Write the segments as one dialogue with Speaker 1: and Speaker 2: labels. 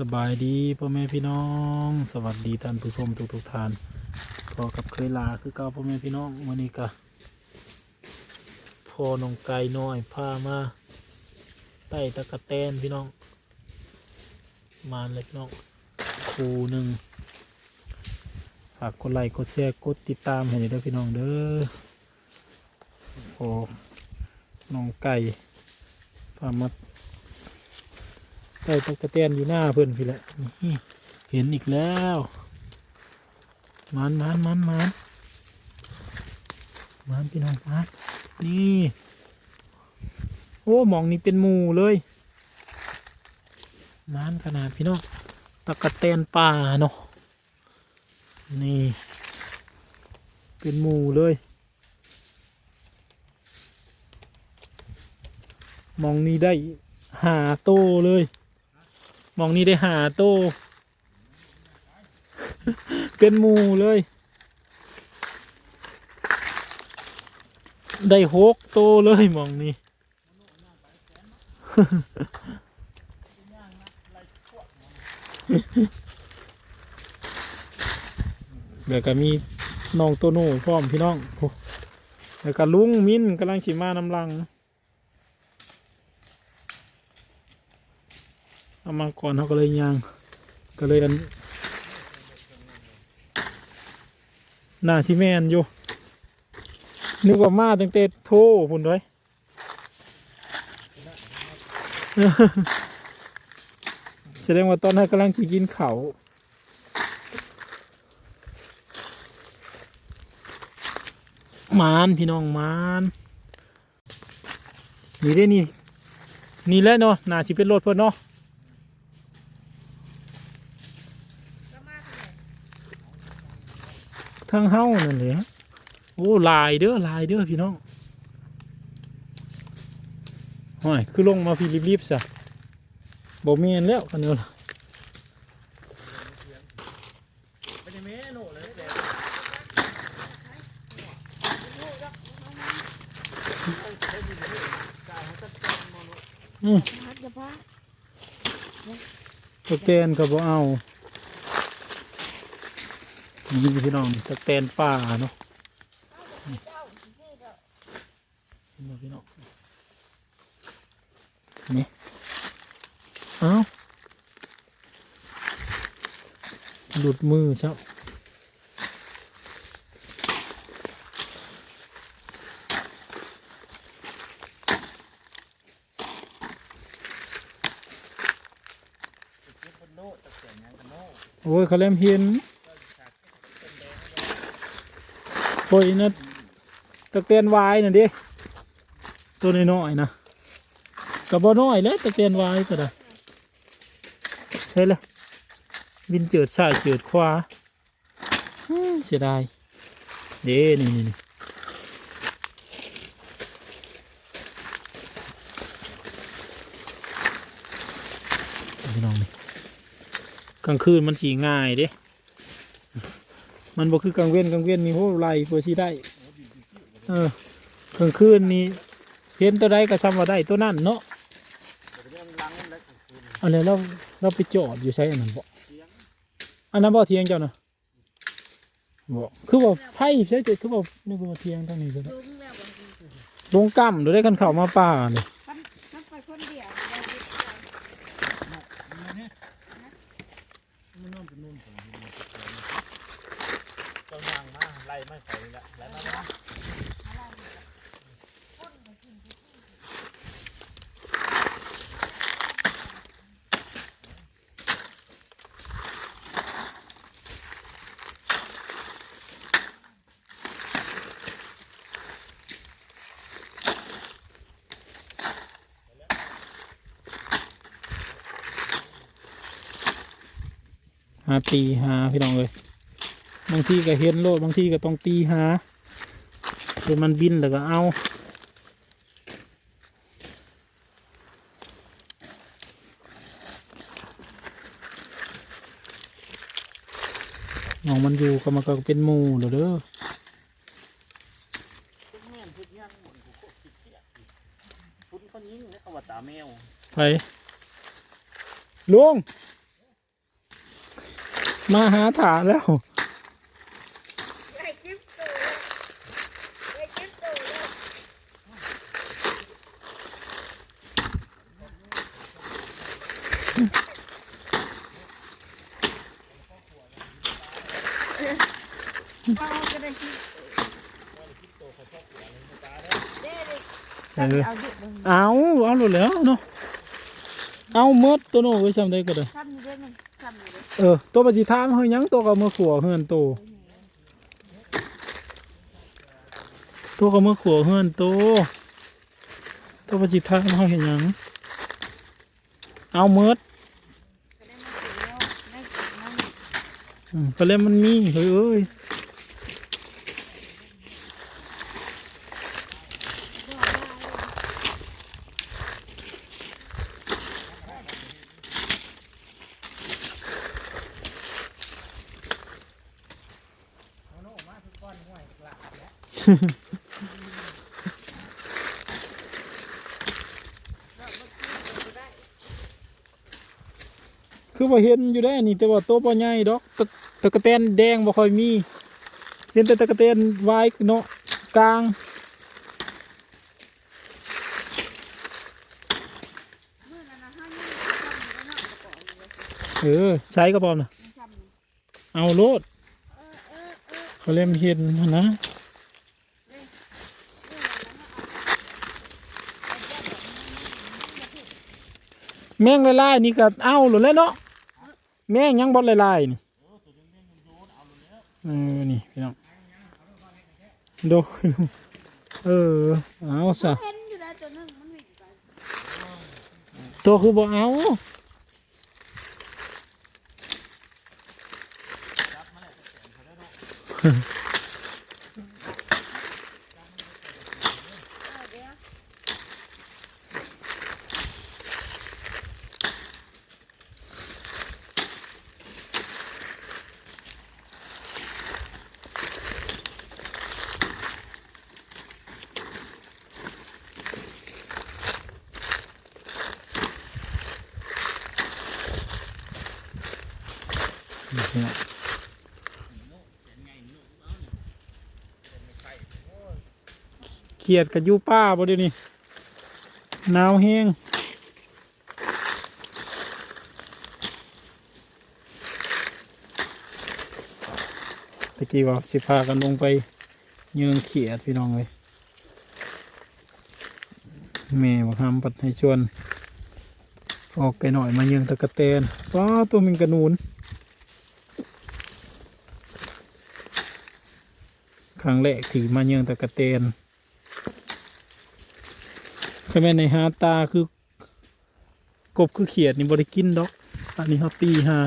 Speaker 1: สบายดีพ่อแม่พี่น้อง สวัสดีท่านผู้ชมทุกทุกท่านพอกับเคยลาคือเก่าพ่อแม่พี่น้องวันนี้ก็พอน้องไก่น้อยพามาใต้ตะกะแตนพี่น้อง มาเล็กน้องคูหนึ่งฝากกดไลค์กดแชร์กดติดตามให้ด้วยพี่น้องเด้อโอ้น้องไก่พามา ใส่ตะกะเตียนอยู่หน้าเพื่อนพี่แหละนี่เห็นอีกแล้วมันมันมันมันมันพี่น้องมันนี่ โอ้หมองนี่เป็นหมูเลยมันขนาดพี่น้องตะกะเตียนป่าเนาะนี่ เป็นหมูเลยมองนี้ได้หาโตเลย มองนี่ได้หาโต เป็นหมูเลย ได้หกโตเลยมองนี่เดี๋ยวก็มีน้องโตโน่พร้อมพี่น้องแล้วก็ลุงมิ้นกำลังฉีมานำลัง เอามาก่อนเขาก็เลยยางก็เลยอันหน้าซีแมนอยู่นึกว่ามาตั้งแต่โทรพุ่นด้วยแสดงว่าตอนนั้นกำลังจะกินเขาหมานพี่น้องหมานนี่ได้นี่ นี่แหละเนาะน่าสิเป็นรถเพิ่นเนาะ ทั้งเฮ้านั่นเลยโอ้ลายเด้อลายเด้อพี่น้องห้อยคือลงมาพี่รีบๆซะบ่มีนแล้วกันเดียวล่ะอืม
Speaker 2: ฮัดจะพา
Speaker 1: ตะแกนก็บ่เอา นี่พี่น้องตะแกนป่าเนาะนี่พี่น้องนี่เอาหลุดมือเช้าโอ้ยเขาเล่มเห็น โอ้ยนะตะเกียนวายน่ะดิตัวน้อยๆนะกระบอน้อยแล้วตะเกียนวายก็ได้ใช่เลยวินเจิดชายเจิดขวาอื้อเสียดายเด้นี่นี่นี่พี่น้องนี่กลางคืนมันสีง่ายเด้ มันบ่คือกลางเว้นกลางเว้นมีโหไรเพื่อสีได้ เออกลางคืนนี่เห็นตัวใดก็ซ้ำว่าได้ตัวนั้นเนาะอันนี้เราเราไปจอดอยู่ใช้อันนั้นบ่อันนั้นบ่เทียงเจ้านะบ่คือว่าไผ่ใช่เจ็ดคือว่านี่คือว่าเทียงทางนี้ซะเนาะ
Speaker 2: ลุงแล้วบางที
Speaker 1: ลงกั้มหรือได้กันเข้ามาป่านี่
Speaker 2: มันมันไปคนเดียวเรา
Speaker 1: ต้องยางมาไล่ไม่ใส่ละไล่มาห้าตีห้าพี่น้องเลย บางทีก็เห็นโลดบางทีก็ต้องตีหาเดี๋ยวมันบินแล้วก็เอาน้องมันอยู่ก็มันก็เป็นหมูเหรอเด้อ
Speaker 3: แม่นเฮ็ดยังหมดกูโคตรขี้เกียจอีกคุณเขายิงนะเขาว่าตาแมว
Speaker 1: ไปลุงมาหาถาแล้ว
Speaker 2: ไอ้จิ๊บตัวแล้วไอ้จิ๊บตัวแล้วเอาก็ได้จิ๊บเด้เลย
Speaker 1: เออ
Speaker 2: เอาดิบลง
Speaker 1: เอาเอาหลุดแล้วเนาะเอาเมดตัวโน้ไว้ซ้ำได้ก็ได้
Speaker 2: ทำอยู่ด้วยมันทำอยู่ด้วย
Speaker 1: เออตัวปฏิทามเฮยยังตัวกับมือขัวเฮือนโตตัวกับมือขัวเฮือนโตตัวปฏิทามเฮาเห็นหยังเอาเมด
Speaker 2: ก็ได้มาถึงแล้วไม่กินมัน
Speaker 1: อืมก็เล่มมันมีเฮ้ยเอ้ย คือว่าเห็นอยู่ได้นี่แต่ว่าโตวบ่ใหญ่ดอกตะตะกะแตนแดงบ่ค่อยมี เห็นแต่ตะกะแตนวายเนาะกลาง
Speaker 2: เมื่อนั้นนะห้ายี่สิบทำอยู่แล้วเนาะกระป๋องอยู่เลย
Speaker 1: เออใช้กระป๋อมนะ
Speaker 2: มันทำอยู่
Speaker 1: เอาโลด
Speaker 2: เออเออเออ
Speaker 1: เขาเล่มเห็นหั่นนะ แมงลายๆนี่ก็เอาหลุดแล้วเนาะแมงยังบดลายๆนี่เออนี่พี่น้องดูเออเอาซะ
Speaker 2: ตัว
Speaker 1: คือบ่เอา
Speaker 2: เพี่
Speaker 1: น้องเขียดกับยูป้าบ่เดี๋ยวนี้หนาวแห้งตะกี้ว่าสิพากันลงไปยืงเขียดพี่น้องเลยแม่บอกห้ามปัดให้ชวน ออกไกลหน่อยมายืงตะกะแตนว้าตัวมันกระนูน ครั้งแรกที่มาเยืองตะกะแตนใครแม่ในหาตาคือกบคือเขียดนี่บริกินดอก อันนี้เขาตีหา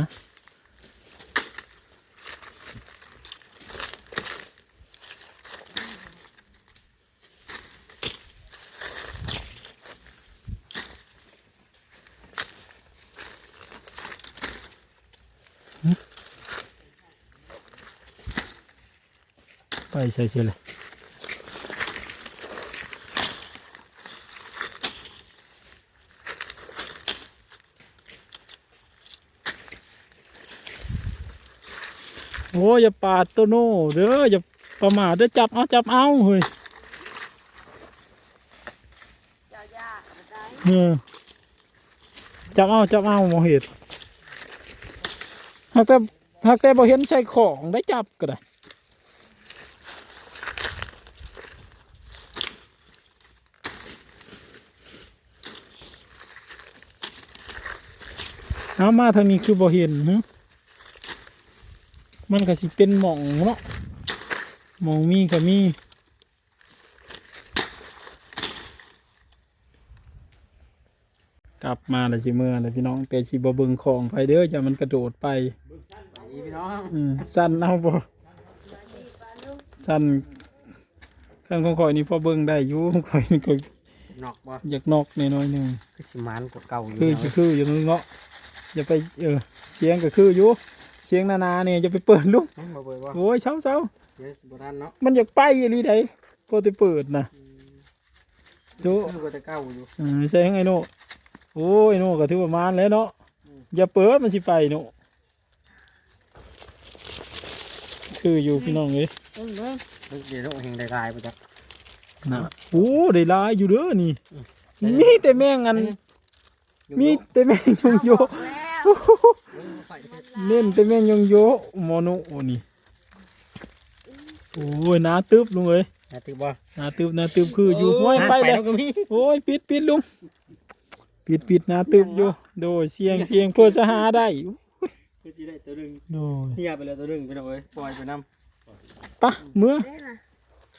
Speaker 1: ไปใส่เสี ยเลยโอ้ยอย่าปาดตัวโน่เด้ออย่าประมาทเด้อจับเอาจับเอาเฮ้ย
Speaker 2: เจ้าย่าเอาได้
Speaker 1: เออจับเอาจับเอาโมเหตุหากแต่หากแต่บ่เห็นใส่ของได้จับก็ได้ เอามาทางนี้คือบ่เห็นฮะมันก็สิเป็นหม่องเนาะหม่องมีก็มีกลับมาแล้วสิเมื่อเลยพี่น้องแต่สิบ่เบิ่งของไปเด้อจะมันกระโดดไป
Speaker 3: นี่พี่น้อง
Speaker 1: อืมสั้นเอาบ่สั้นข้างของข่อยนี่พอเบิ่งได้อยู่ของข่อยนี่ก็
Speaker 3: นอกบ่
Speaker 1: อยากนอกแน่น้อยหนึง
Speaker 3: คือสิมานกดเก่าอยู่
Speaker 1: คือ
Speaker 3: เนาะ
Speaker 1: คืออยู่นึงเนาะ อย่าไปเออเสียงก็คืออยู่เสียงนานาเนี่ยจะไปเปิดลุก
Speaker 3: เฮ้ยบ่เบิ่งบ่
Speaker 1: โอ้ยเช้าเช้า
Speaker 3: เดี๋ยวบ่ทันเนาะ
Speaker 1: ๆมันอยากไปอีหลีใดพอจะเปิดนะโจ
Speaker 3: คือก็จะเก่าอยู่
Speaker 1: เออใช่ไงโน่โอ้ยโน่ก็ถือว่ามานแล้วเนาะอย่าเปิดมันสิไปโน่คืออยู่พี่น้องเอ้ย
Speaker 2: เบิ่งเบิ่ง
Speaker 3: เบิ่งเดี๋ยวเราเฮงได้ลายบ่จัก
Speaker 1: นะโอ้ได้หลายอยู่เด้อนี่มีแต่แม่งอัน มีแต่แม่งยงโย
Speaker 2: บอกแล้ว
Speaker 1: เน้นแต่แม่งยงโยโมโนโอนี่โอ้ยหนาตึบลุงเอ้ย
Speaker 3: นะติบ่
Speaker 1: หนาตึบหนาตึบคืออยู่ห้วยไปเลย
Speaker 3: แล้วก็มี
Speaker 1: โอ้ยปิดปิดลุงปิดปิดหนาตึบอยู่ โดยเสียงเสียงเพื่อจะหาได้
Speaker 3: คือสิได้ตัวหนึง
Speaker 1: โดย
Speaker 3: เฮียไปแล้วตัวหนึงพี่น้องเอ้ยปล่อยไปนำ
Speaker 1: ปะเมื่อ
Speaker 2: ได้น่ะ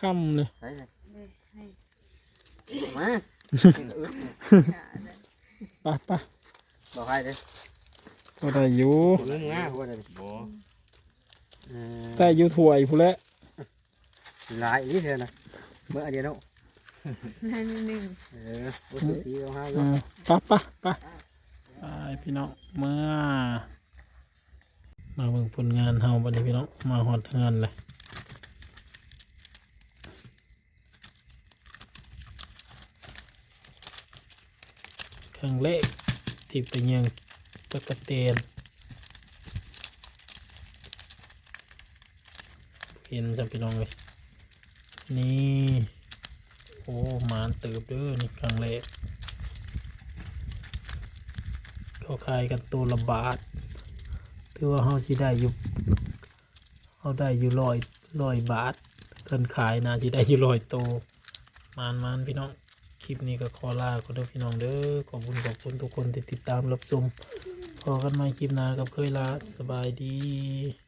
Speaker 1: ค่ำเลย
Speaker 3: ใส่ใส่
Speaker 2: ได้ให้
Speaker 3: มา
Speaker 2: อย่าเด้อ
Speaker 1: ปะปะ
Speaker 3: บอกให้เด้อ
Speaker 1: ก็ได้อยู่
Speaker 3: ตัวนึงง่าบ่ได้บ่เออ
Speaker 1: ได้อยู่ถ้วยผู้นแหละ
Speaker 3: หลายอีเท่านะเมื่ออันเดียวเนาะ
Speaker 2: นั่นหนึ่ง
Speaker 3: เออโอ้สูสีของเฮาอยู่
Speaker 1: อ่าปะปะปะไปพี่น้องเมื่อมาเบิ่งผลงานเฮาบัดนี้พี่น้องมาฮอดงานเลยครั้งแรกที่ไปเยัง ตะกะเตนเห็นจำพี่น้องเลยนี่โอ้หมานเติบเด้อนี่ครั้งแรกเขาขายกันตัวละบาทถือว่าเขาสิได้อยู่เขาได้อยู่ร้อยร้อยบาทเกินขายนะสิได้อยู่ร้อยโตมานมานพี่น้องคลิปนี้ก็ขอลาก็เด้อพี่น้องเด้อขอบคุณขอบคุณทุกคนที่ติดตามรับชม อกันใหม่คลิปหน้ากับเคยลาสบายดี